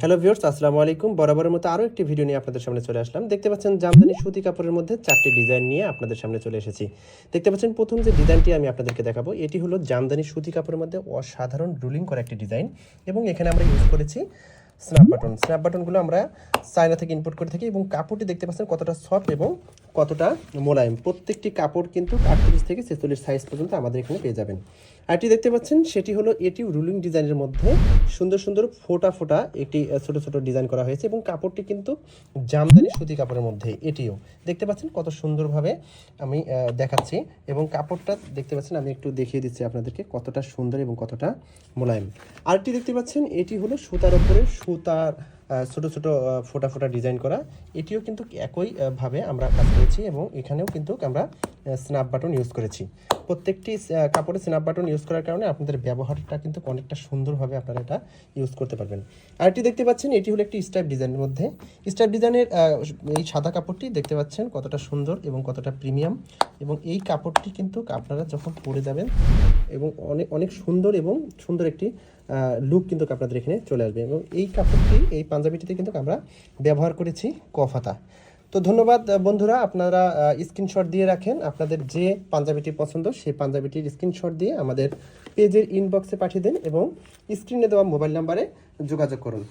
Hello viewers আসসালামু আলাইকুম। বরাবরের মতো আরও একটি ভিডিও নিয়ে আপনাদের সামনে চলে আসলাম। দেখতে পাচ্ছেন জামদানি সুতি কাপড়ের মধ্যে চারটি ডিজাইন নিয়ে আপনাদের সামনে চলে এসেছি। দেখতে পাচ্ছেন প্রথম যে ডিজাইনটি আমি আপনাদেরকে দেখাবো, এটি হলো জামদানি সুতি কাপড়ের মধ্যে অসাধারণ রুলিং করা একটি ডিজাইন এবং এখানে আমরা ইউজ করেছি স্ন্যাপ বাটন স্ন্যাপ বাটনগুলো আমরা চায়না থেকে ইম্পোর্ট করে থাকি এবং কাপড়টি দেখতে পাচ্ছেন কতটা সফট এবং কতটা মোলায়েম। প্রত্যেকটি কাপড় কিন্তু আটত্রিশ থেকে ছেচল্লিশ সাইজ পর্যন্ত আমাদের এখানে পেয়ে যাবেন। আরটি দেখতে পাচ্ছেন, সেটি হলো এটিও রুলিং ডিজাইনের মধ্যে সুন্দর সুন্দর ফোটা ফোটা একটি ছোট ছোট ডিজাইন করা হয়েছে এবং কাপড়টি কিন্তু জামদানি সুতি কাপড়ের মধ্যে এটিও। দেখতে পাচ্ছেন কত সুন্দরভাবে আমি দেখাচ্ছি এবং কাপড়টা দেখতে পাচ্ছেন, আমি একটু দেখিয়ে দিচ্ছি আপনাদেরকে কতটা সুন্দর এবং কতটা মোলায়েম। আরেকটি দেখতে পাচ্ছেন, এটি হলো সুতার ওপরে সুতার ছোট ছোট ফোটা ফোটা ডিজাইন করা। এটিও কিন্তু একইভাবে আমরা কাজ করেছি এবং এখানেও কিন্তু আমরা স্ন্যাপ বাটন ইউজ করেছি। প্রত্যেকটি কাপড়ে স্ন্যাপ বাটন ইউজ করার কারণে আপনাদের ব্যবহারটা কিন্তু অনেকটা সুন্দরভাবে আপনারা এটা ইউজ করতে পারবেন। আরেকটি দেখতে পাচ্ছেন, এটি হলো একটি স্টাইপ ডিজাইনের মধ্যে। স্টাইপ ডিজাইনের এই সাদা কাপড়টি দেখতে পাচ্ছেন কতটা সুন্দর এবং কতটা প্রিমিয়াম এবং এই কাপড়টি কিন্তু আপনারা যখন পরে যাবেন এবং অনেক অনেক সুন্দর এবং সুন্দর একটি লুক কিন্তু আপনাদের এখানে চলে আসবে। এবং এই কাপড়টি, এই পাঞ্জাবিটিতে কিন্তু আমরা ব্যবহার করেছি কফাতা। তো ধন্যবাদ বন্ধুরা। আপনারা স্ক্রিনশট দিয়ে রাখেন। আপনাদের যে পাঞ্জাবিটি পছন্দ, সেই পাঞ্জাবিটির স্ক্রিনশট দিয়ে আমাদের পেজের ইনবক্সে পাঠিয়ে দিন এবং স্ক্রিনে দেওয়া মোবাইল নাম্বারে যোগাযোগ করুন।